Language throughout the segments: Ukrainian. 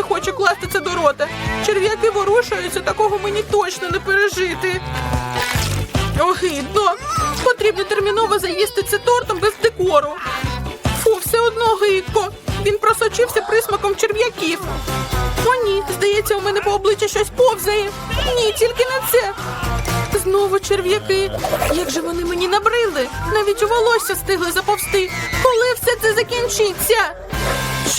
Не хочу класти це до рота. Черв'яки ворушаються, такого мені точно не пережити. Огидно. Потрібно терміново заїсти це тортом без декору. Фу, все одно гидко. Він просочився присмаком черв'яків. О, ні, здається, у мене по обличчю щось повзає. Ні, тільки не це. Знову черв'яки. Як же вони мені набрили? Навіть у волосся стигли заповзти. Коли все це закінчиться?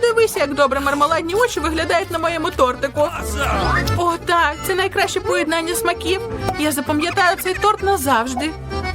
Подивися, як добре мармеладні очі виглядають на моєму тортику. О, так, це найкраще поєднання смаків. Я запам'ятаю цей торт назавжди.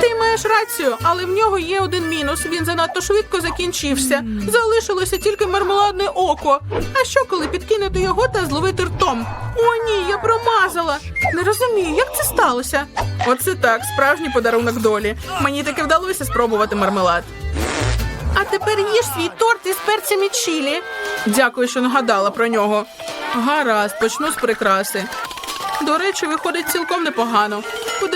Ти маєш рацію, але в нього є один мінус. Він занадто швидко закінчився. Залишилося тільки мармеладне око. А що, коли підкинути його та зловити ртом? О, ні, я промазала. Не розумію, як це сталося. Оце так, справжній подарунок долі. Мені таки вдалося спробувати мармелад. А тепер їж свій торт із перцями чилі. Дякую, що нагадала про нього. Гаразд, почну з прикраси. До речі, виходить цілком непогано.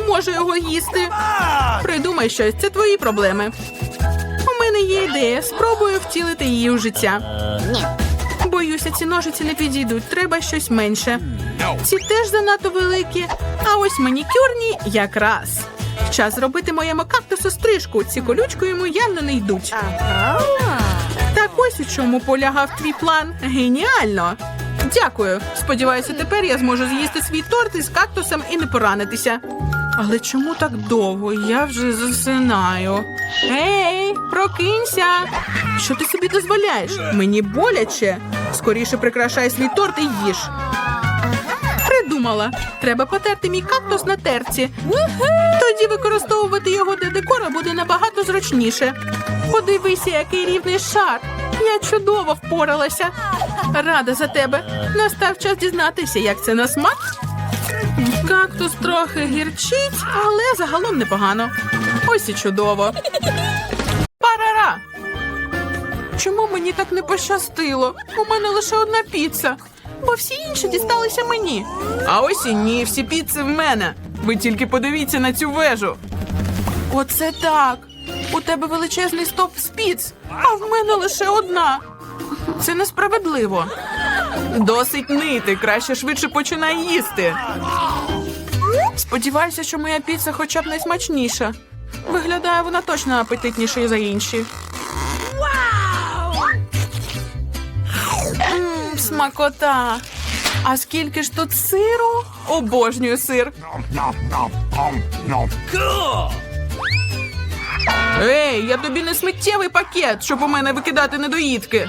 Не можу його їсти. Придумай щось, це твої проблеми. У мене є ідея. Спробую втілити її у життя. Боюся, ці ножиці не підійдуть. Треба щось менше. Ці теж занадто великі, а ось манікюрні якраз. Час зробити моєму кактусу стрижку. Ці колючки йому явно не йдуть. Так ось у чому полягав твій план. Геніально! Дякую. Сподіваюся, тепер я зможу з'їсти свій торт із кактусом і не поранитися. Але чому так довго? Я вже засинаю. Ей, прокинься! Що ти собі дозволяєш? Мені боляче. Скоріше прикрашай свій торт і їж. Придумала. Треба потерти мій кактус на терці. Тоді використовувати його для декора буде набагато зручніше. Подивися, який рівний шар. Я чудово впоралася. Рада за тебе. Настав час дізнатися, як це на смак. Кактус трохи гірчить, але загалом непогано. Ось і чудово. Парара! Чому мені так не пощастило? У мене лише одна піца, бо всі інші дісталися мені. А ось і ні, всі піци в мене. Ви тільки подивіться на цю вежу. Оце так. У тебе величезний стоп з піц, а в мене лише одна. Це несправедливо. Досить нити, краще швидше починай їсти. Сподіваюся, що моя піца хоча б найсмачніша. Виглядає вона точно апетитнішою за інші. Мм, смакота. А скільки ж тут сиру? Обожнюю сир. Ей, я тобі не сміттєвий пакет, щоб у мене викидати недоїдки.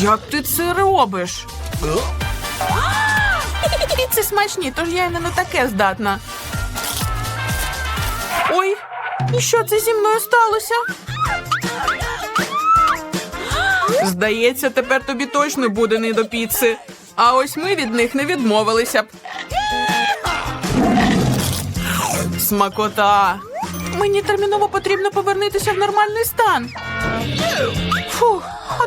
Як ти це робиш? Піци смачні, тож я й не на таке здатна. Ой, і що це зі мною сталося? Здається, тепер тобі точно буде не до піци. А ось ми від них не відмовилися б. Смакота. Мені терміново потрібно повернутися в нормальний стан. Фух,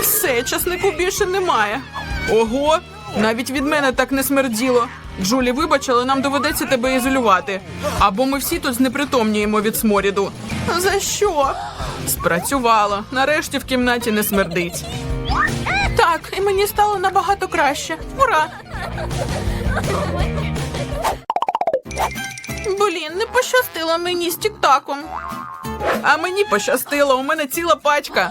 Все, часнику більше немає. Ого, навіть від мене так не смерділо. Джулі, вибач, але нам доведеться тебе ізолювати. Або ми всі тут знепритомніємо від сморіду. За що? Спрацювало. Нарешті в кімнаті не смердить. Так, і мені стало набагато краще. Ура! Блін, не пощастило мені з тіктаком. А мені пощастило, у мене ціла пачка.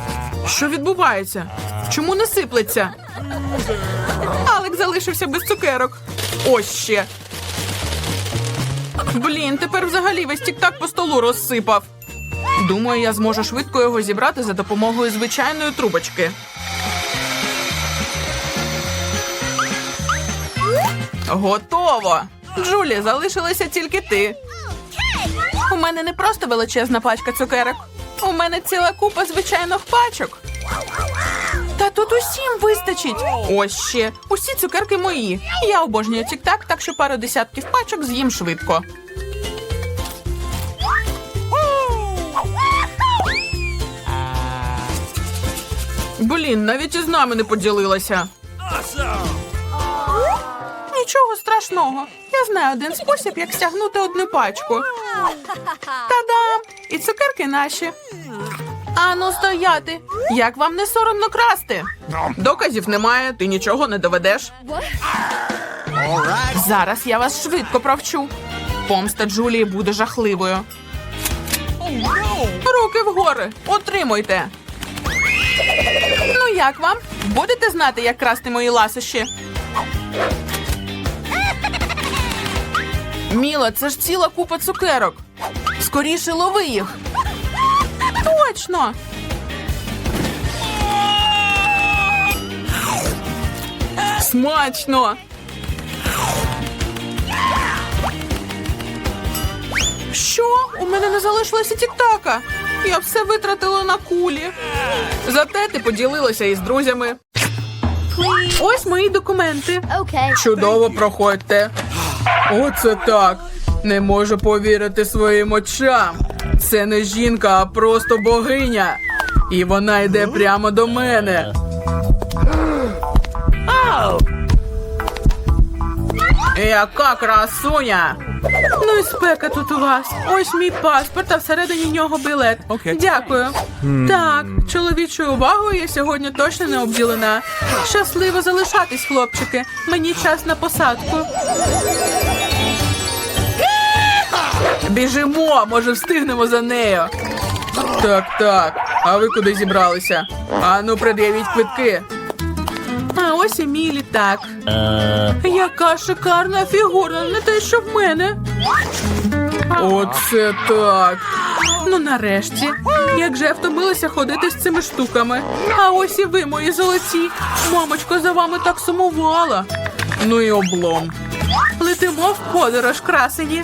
Що відбувається? Чому не сиплеться? Алекс залишився без цукерок. Ось ще. Блін, тепер взагалі весь тік-так по столу розсипав. Думаю, я зможу швидко його зібрати за допомогою звичайної трубочки. Готово! Джулі, залишилася тільки ти. У мене не просто величезна пачка цукерок. У мене ціла купа звичайних пачок. Та тут усім вистачить. Ось ще. Усі цукерки мої. Я обожнюю тік-так, так що пару десятків пачок з'їм швидко. Блін, навіть із нами не поділилася. Нічого страшного. Я знаю один спосіб, як стягнути одну пачку. Та-дам! І цукерки наші. Ану, стояти. Як вам не соромно красти? Доказів немає, ти нічого не доведеш. Зараз я вас швидко провчу. Помста Джулії буде жахливою. Руки вгори, отримуйте. Ну як вам? Будете знати, як красти мої ласощі? Міла, це ж ціла купа цукерок. Скоріше лови їх. Точно. Смачно. Що? У мене не залишилося тіктака. Я все витратила на кулі. Зате ти поділилася із друзями. Ось мої документи. Okay. Чудово проходьте. Оце так. Не можу повірити своїм очам. Це не жінка, а просто богиня. І вона йде прямо до мене. Яка красуня! Ну і спека тут у вас. Ось мій паспорт, а всередині нього білет. Окей. Дякую. Так, чоловічою увагою я сьогодні точно не обділена. Щасливо залишатись, хлопчики. Мені час на посадку. Біжимо, може встигнемо за нею. Так, так. А ви куди зібралися? Ану, пред'явіть квитки. А ось і мій літак. Яка шикарна фігура, не те, що в мене. Оце так. Ну нарешті. Як же я втомилася ходити з цими штуками. А ось і ви, мої золоті. Мамочко, за вами так сумувала. Ну і облом. Летимо в подорож, красені.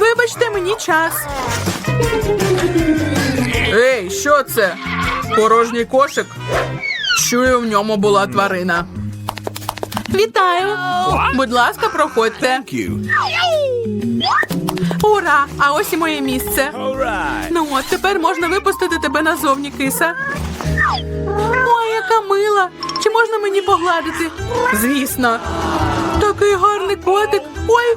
Вибачте мені час. Ей, що це? Порожній кошик? Чую, в ньому була тварина. Вітаю! Будь ласка, проходьте. Ура! А ось і моє місце. Ну от, тепер можна випустити тебе назовні, киса. Ой, яка мила! Чи можна мені погладити? Звісно. Такий гарний котик. Ой,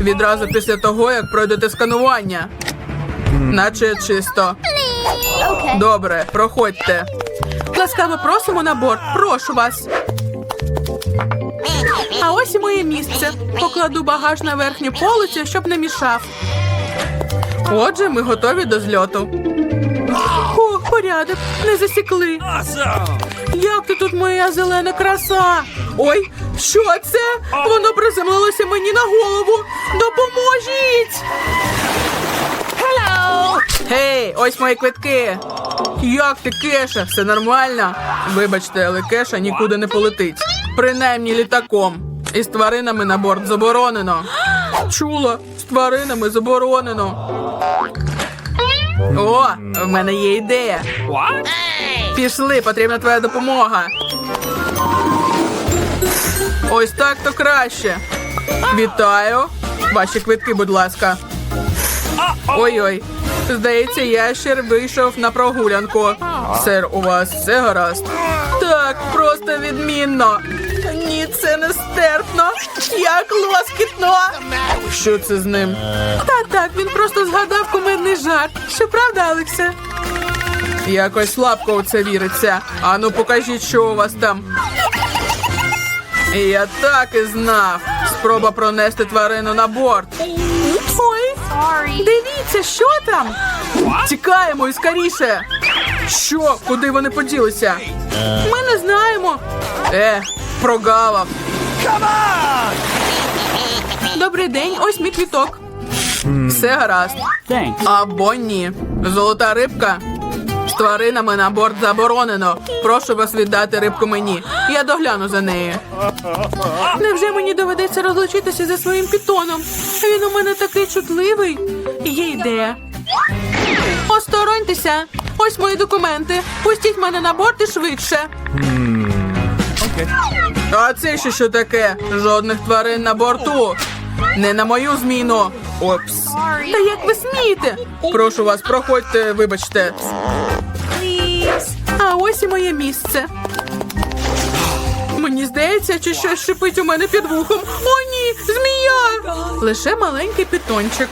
Відразу після того, як пройдете сканування. Наче чисто. Добре, проходьте. Ласкаво просимо на борт. Прошу вас. А ось і моє місце. Покладу багаж на верхню полицю, щоб не мішав. Отже, ми готові до зльоту. О, порядок, не засікли. Як ти тут моя зелена краса? Ой, що це? Воно приземлилося мені на голову. Допоможіть! Гей, ось мої квитки. Як ти, Кеша? Все нормально? Вибачте, але Кеша нікуди не полетить. Принаймні літаком. Із тваринами на борт заборонено. Чула, з тваринами заборонено. О, в мене є ідея. Пішли, потрібна твоя допомога. Ось так то краще. Вітаю. Ваші квитки, будь ласка. Ой-ой. Здається, ящер вийшов на прогулянку. Сер, у вас все гаразд? Так, просто відмінно. Ні, це не стерпно. Як лоскітно. Що це з ним? Та так, він просто згадав кумедний жарт. Що правда, Алексе? Якось слабко у це віриться. Ану, покажіть, що у вас там. І я так і знав. Спроба пронести тварину на борт. Ой, дивіться, що там? Тікаємо і скоріше. Що? Куди вони поділися? Ми не знаємо. Е, прогавав. Добрий день, ось мій квіток. Все гаразд. Або ні. Золота рибка. З тваринами на борт заборонено. Прошу вас віддати рибку мені. Я догляну за нею. Невже мені доведеться розлучитися зі своїм пітоном? Він у мене такий чутливий. Є ідея. Остороньтеся. Ось мої документи. Пустіть мене на борт і швидше. А це ще що таке? Жодних тварин на борту. Не на мою зміну. Опс. Та як ви смієте? Прошу вас, проходьте, вибачте. А ось і моє місце. Мені здається, чи щось шипить у мене під вухом. О, ні, змія! Лише маленький питончик.